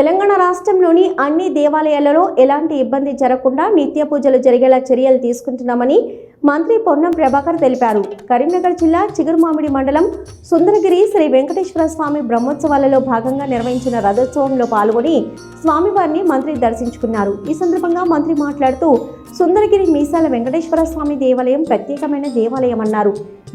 తెలంగాణ రాష్ట్రంలోని అన్ని దేవాలయాలలో ఎలాంటి ఇబ్బంది జరగకుండా నిత్య పూజలు జరిగేలా చర్యలు తీసుకుంటున్నామని మంత్రి పొన్నం ప్రభాకర్ తెలిపారు. కరీంనగర్ జిల్లా చిగురుమామిడి మండలం సుందరగిరి శ్రీ వెంకటేశ్వర స్వామి బ్రహ్మోత్సవాలలో భాగంగా నిర్వహించిన రథోత్సవంలో పాల్గొని స్వామివారిని మంత్రి దర్శించుకున్నారు. ఈ సందర్భంగా మంత్రి మాట్లాడుతూ సుందరగిరి మీసాల వెంకటేశ్వర స్వామి దేవాలయం ప్రత్యేకమైన దేవాలయం అన్నారు.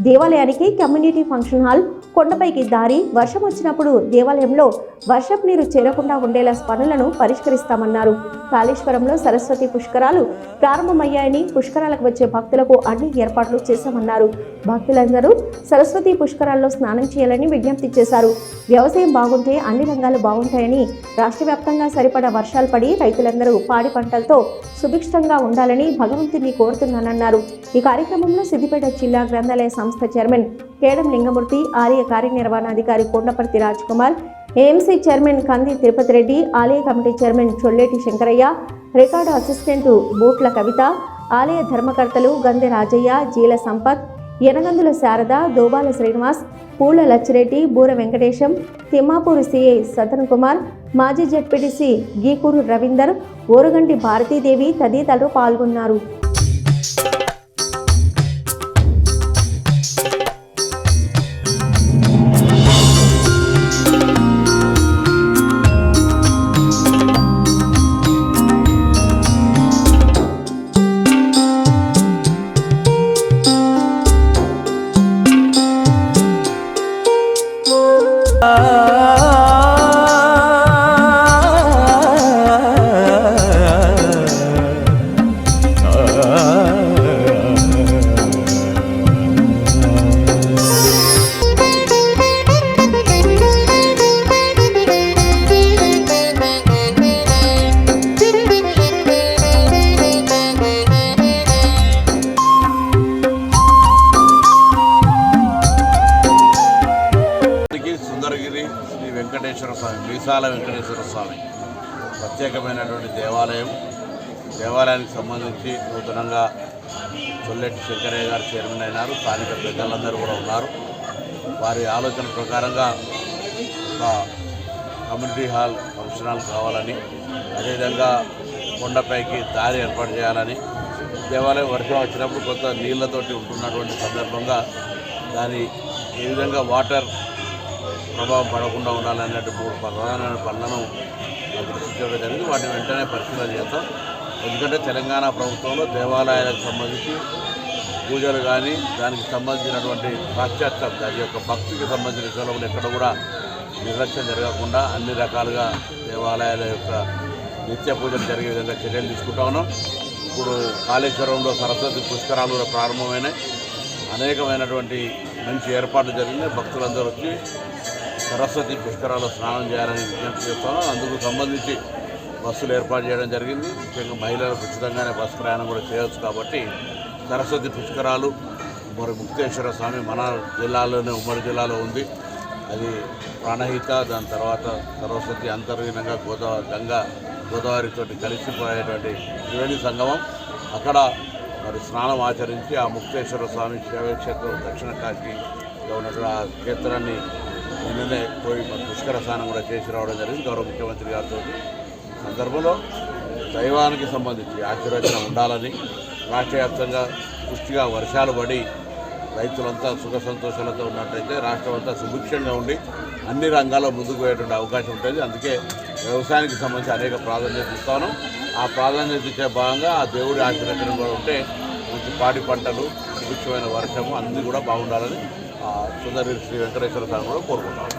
దేవాలయానికి కమ్యూనిటీ ఫంక్షన్ హాల్ కొండపైకి దారి వర్షం వచ్చినప్పుడు దేవాలయంలో వర్షపు నీరు చేరకుండా ఉండేలా పనులను పరిష్కరిస్తామన్నారు. కాళేశ్వరంలో సరస్వతి పుష్కరాలు ప్రారంభమయ్యాయని పుష్కరాలకు వచ్చే భక్తులకు అన్ని ఏర్పాట్లు చేశామన్నారు. భక్తులందరూ సరస్వతి పుష్కరాల్లో స్నానం చేయాలని విజ్ఞప్తి చేశారు. వ్యవసాయం బాగుంటే అన్ని రంగాలు బాగుంటాయని రాష్ట్ర వ్యాప్తంగా సరిపడా వర్షాలు పడి రైతులందరూ పాడి పంటలతో సుభిక్షంగా ఉండాలని భగవంతుని కోరుతున్నానన్నారు. ఈ కార్యక్రమంలో సిద్దిపేట జిల్లా గ్రంథాలయ సంస్థ చైర్మన్ కేడం లింగమూర్తి ఆలయ కార్యనిర్వహణాధికారి కొండపర్తి రాజ్ కుమార్ ఏఎంసీ చైర్మన్ కంది తిరుపతి రెడ్డి ఆలయ committee chairman Cholleti Shankaraiah record assistant Bootla Kavitha ఆలయ ధర్మకర్తలు గంధె రాజయ్య జీల సంపత్ ఎనగందుల శారద దోబాల శ్రీనివాస్ పూల లచ్చిరెడ్డి బూర వెంకటేశం తిమ్మాపూర్ సిఐ సతన్ కుమార్ మాజీ జడ్పీటీసీ గీకూరు రవీందర్ ఓరుగంటి భారతీదేవి తదితరులు పాల్గొన్నారు. స్వామి మీసాల వెంకటేశ్వర స్వామి. ప్రత్యేకమైనటువంటి దేవాలయం. దేవాలయానికి సంబంధించి నూతనంగా చొల్లెట్టి శంకరయ్య గారు చైర్మన్ అయినారు. స్థానిక పెద్దలందరూ కూడా ఉన్నారు. వారి ఆలోచన ప్రకారంగా ఒక కమ్యూనిటీ హాల్ ఫంక్షన్ హాల్ కావాలని అదేవిధంగా కొండపైకి దారి ఏర్పాటు చేయాలని దేవాలయం వర్షం వచ్చినప్పుడు కొంత నీళ్ళతోటి ఉంటున్నటువంటి సందర్భంగా దాని ఏ విధంగా వాటర్ ప్రభావం పడకుండా ఉండాలన్నట్టు మూడు ప్రధానమైన పనులను దృష్టించడం జరిగింది వాటిని వెంటనే పరిశీలన చేస్తాం ఎందుకంటే తెలంగాణ ప్రభుత్వంలో దేవాలయాలకు సంబంధించి పూజలు కానీ దానికి సంబంధించినటువంటి పాశ్చాత్యం దాని యొక్క భక్తికి సంబంధించిన విషయంలో ఎక్కడ కూడా నిర్లక్ష్యం జరగకుండా అన్ని రకాలుగా దేవాలయాల యొక్క నిత్య పూజలు జరిగే విధంగా చర్యలు తీసుకుంటా ఉన్నాం. ఇప్పుడు కాళేశ్వరంలో సరస్వతి పుష్కరాలు కూడా ప్రారంభమైనాయి. అనేకమైనటువంటి మంచి ఏర్పాట్లు జరిగినాయి. భక్తులందరూ వచ్చి సరస్వతి పుష్కరాల్లో స్నానం చేయాలని విజ్ఞప్తి చేస్తాను. అందుకు సంబంధించి బస్సులు ఏర్పాటు చేయడం జరిగింది. ముఖ్యంగా మహిళలకు ఉచితంగానే బస్సు ప్రయాణం కూడా చేయవచ్చు కాబట్టి సరస్వతి పుష్కరాలు మరి ముక్తేశ్వర స్వామి మన జిల్లాలోనే ఉమ్మడి జిల్లాలో ఉంది. అది ప్రాణహిత దాని తర్వాత సరస్వతి అంతర్లీనంగా గోదావరి గంగా గోదావరితోటి కలిసిపోయేటువంటి త్రివేణి సంగమం. అక్కడ మరి స్నానం ఆచరించి ఆ ముక్తేశ్వర స్వామి శైవక్షేత్రం దక్షిణ కాశీలో ఉన్నటువంటి ఆ క్షేత్రాన్ని నిన్ననే పోయి పుష్కర స్నానం కూడా చేసి రావడం జరిగింది. గౌరవ ముఖ్యమంత్రి గారితో సందర్భంలో దైవానికి సంబంధించి ఆశీర్వచనం ఉండాలని రాష్ట్ర వ్యాప్తంగా పుష్టిగా వర్షాలు పడి రైతులంతా సుఖ సంతోషాలతో ఉన్నట్టయితే రాష్ట్రం అంతా సుభిక్షంగా ఉండి అన్ని రంగాల్లో ముందుకు పోయేటువంటి అవకాశం ఉంటుంది. అందుకే వ్యవసాయానికి సంబంధించి అనేక ప్రాధాన్యత ఇస్తాను ఆ ప్రాధాన్యత ఇచ్చే భాగంగా ఆ దేవుడి ఆశీర్వచనం కూడా ఉంటే మంచి పాడి పంటలు సుభిక్షమైన వర్షము అన్నీ కూడా బాగుండాలని సుందరి శ్రీ వెంకటేశ్వర స్వామి కూడా కోరుకుంటాం.